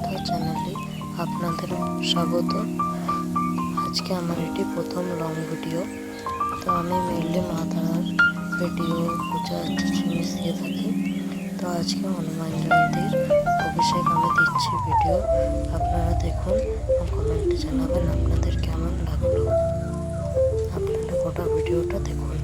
কথা চ্যানেলে আপনাদের স্বাগত। আজকে আমার এটি প্রথম লং ভিডিও তো আমি মেনলি মা তারার ভিডিও পূজা জিনিস দিয়ে থাকি। তো আজকে হনুমান জয়ন্তীর অভিষেক আমি দিচ্ছি ভিডিও আপনারা দেখুন কমেন্টে জানাবেন আপনাদের কেমন লাগল। আপনারা গোটা ভিডিওটা দেখুন।